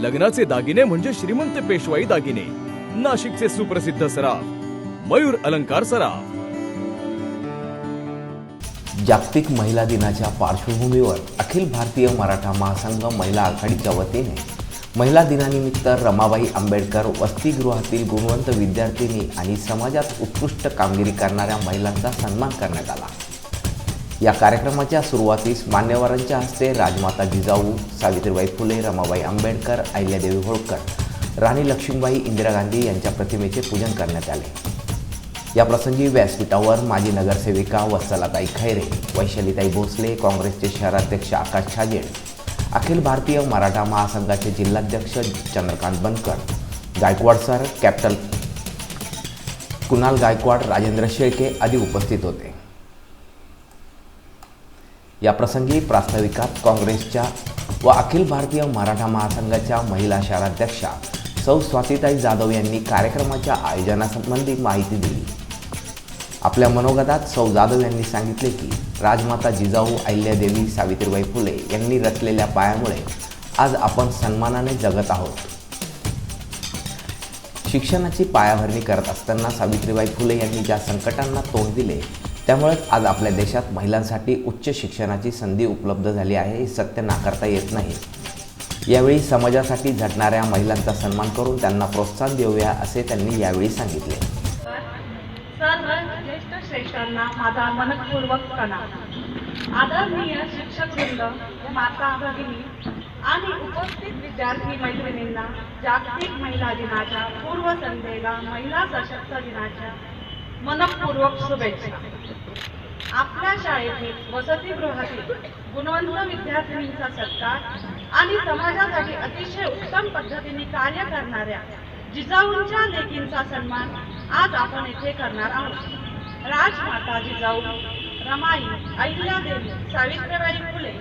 लग्नाचे दागिने म्हणजे श्रीमंत पेशवाई दागिने. नाशिकचे सुप्रसिद्ध सराफ मयूर अलंकार सराफ. जागतिक महिला दिनाच्या पार्श्वभूमीवर अखिल भारतीय मराठा महासंघ महिला आघाडीच्या वतीने महिला दिनानिमित्त रमाबाई आंबेडकर वसतिगृहातील गुणवंत विद्यार्थिनी आणि समाजात उत्कृष्ट कामगिरी करणाऱ्या महिलांचा सन्मान करण्यात आला. या कार्यक्रमाच्या सुरुवातीस मान्यवरांच्या हस्ते राजमाता जिजाऊ सावित्रीबाई फुले रमाबाई आंबेडकर अहिल्यादेवी होळकर राणी लक्ष्मीबाई इंदिरा गांधी यांच्या प्रतिमेचे पूजन करण्यात आले. या प्रसंगी व्यासपीठावर माजी नगरसेविका वत्सलाताई खैरे वैशालीताई भोसले काँग्रेसचे शहराध्यक्ष आकाश छाजेड अखिल भारतीय मराठा महासंघाचे जिल्हाध्यक्ष चंद्रकांत बनकर गायकवाड सर कॅप्टन कुणाल गायकवाड राजेंद्र शेळके आदी उपस्थित होते. याप्रसंगी प्रास्ताविकात काँग्रेसच्या व अखिल भारतीय मराठा महासंघाच्या महिला शहराध्यक्षा सौ स्वातीताई जाधव यांनी कार्यक्रमाच्या आयोजनासंबंधी माहिती दिली. आपल्या मनोगतात सौ जाधव यांनी सांगितले की राजमाता जिजाऊ अहिल्यादेवी सावित्रीबाई फुले यांनी रचलेल्या पायामुळे आज आपण सन्मानाने जगत आहोत. शिक्षणाची पायाभरणी करत असताना सावित्रीबाई फुले यांनी ज्या संकटांना तोंड दिले त्यामुळेच आज आपल्या देशात महिलांसाठी उच्च शिक्षणाची संधी उपलब्ध झाली आहे हे सत्य नाकारता येत नाही. यावेळी समाजासाठी झटणाऱ्या महिलांचा सन्मान करून त्यांना प्रोत्साहन देऊया असे त्यांनी यावेळी सांगितले. ज्येष्ठ श्रेष्ठांना माझा मनपूर्वक प्रणाम. आदरणीय शिक्षक वृंद माता भगिनी आणि उपस्थित विद्यार्थी मैत्रिणींना जागतिक महिला दिनाच्या पूर्वसंध्येला महिला सशक्त दिनाच्या मनपूर्वक शुभेच्छा. आपल्या शाळेतील वसतिगृहातील गुणवंत विद्यार्थिनींचा सत्कार आणि समाजासाठी अतिशय उत्तम पद्धतीने कार्य करणाऱ्या जिजाऊंच्या लेकींचा सन्मान आज आपण येथे करणार आहोत. राजमाता जिजाऊ रमाई अहिल्यादेवी सावित्रीबाई फुले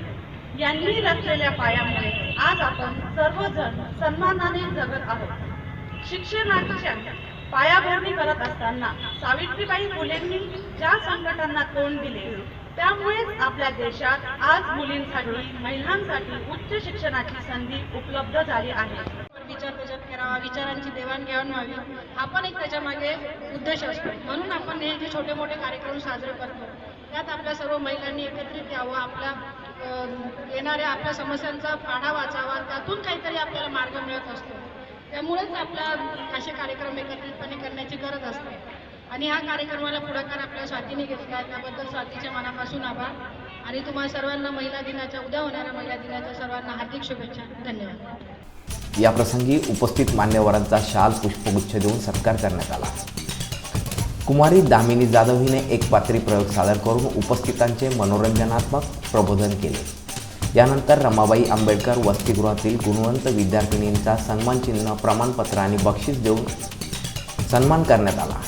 यांनी रचलेल्या पायामुळे आज आपण सर्वजण सन्मानाने जगत आहोत. शिक्षणाच्या पायाभरणी करत असताना सावित्रीबाई फुलेंनी ज्या संकटांना तोंड दिले त्यामुळेच आपल्या देशात आज मुलींसाठी महिलांसाठी उच्च शिक्षणाची संधी उपलब्ध झाली आहे. विचार त्याच्यात करावा विचारांची देवाणघेवाण व्हावी. हा पण एक त्याच्यामागे उद्देश असतो. म्हणून आपण हे जे छोटे मोठे कार्यक्रम साजरे करतो त्यात आपल्या सर्व महिलांनी एकत्रित यावं आपल्या येणाऱ्या आपल्या समस्यांचा पाढा वाचावा त्यातून काहीतरी आपल्याला मार्ग मिळत असतो. त्यामुळेच आपला असे कार्यक्रम एकत्रितपणे करण्याची गरज असते. आणि ह्या कार्यक्रमाला पुढाकार आपल्या स्वातीने घेतला त्याबद्दल स्वातीच्या मनापासून आभार. आणि तुम्हाला सर्वांना महिला दिनाच्या उद्या होणाऱ्या महिला दिनाच्या सर्वांना हार्दिक शुभेच्छा. धन्यवाद. या प्रसंगी उपस्थित मान्यवरांचा शाल पुष्पगुच्छ देऊन सत्कार करण्यात आला. कुमारी दामिनी जाधव हिने एक पात्री प्रयोग सादर करून उपस्थितांचे मनोरंजनात्मक प्रबोधन केले. यानंतर रमाबाई आंबेडकर वसतिगृहातील गुणवंत विद्यार्थिनींचा सन्मानचिन्ह प्रमाणपत्र आणि बक्षीस देऊन सन्मान करण्यात आला.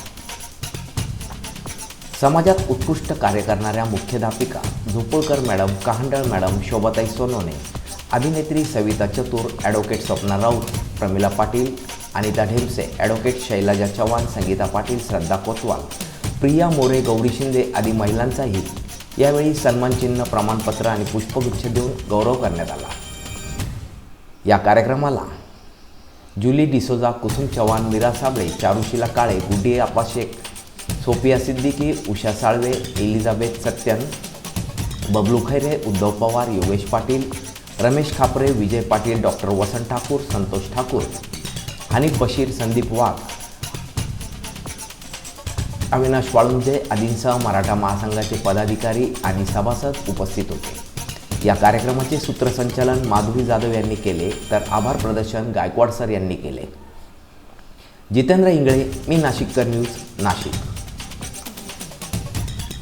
समाजात उत्कृष्ट कार्य करणाऱ्या मुख्याध्यापिका झोपळकर मॅडम कहांडळ मॅडम शोभाताई सोनोने अभिनेत्री सविता चतुर ॲडव्होकेट स्वप्ना राऊत प्रमिला पाटील अनिता ढेमसे ॲडव्होकेट शैलाजा चव्हाण संगीता पाटील श्रद्धा कोतवाल प्रिया मोरे गौरी शिंदे आदी महिलांचाही यावेळी सन्मानचिन्ह प्रमाणपत्र आणि पुष्पगुच्छ देऊन गौरव करण्यात आला. या कार्यक्रमाला जुली D'Souza Kusum Chavan Mira Sable Charushila Kale Gudi Apa Shaikh Sofia Siddiqui Usha Salve Elizabeth Satyan Bablu Khaire Uddhav Pawar Yogesh Patil Ramesh Khapre Vijay Patil doctor Vasant Thakur Santosh Thakur Hanif Bashir Sandeep Wagh Avinash Walunje आदींसह मराठा महासंघाचे पदाधिकारी आणि सभासद उपस्थित होते. या कार्यक्रमाचे सूत्रसंचालन माधुरी जाधव यांनी केले तर आभार प्रदर्शन गायकवाड सर यांनी केले. जितेंद्र इंगळे मी नाशिककर न्यूज नाशिक.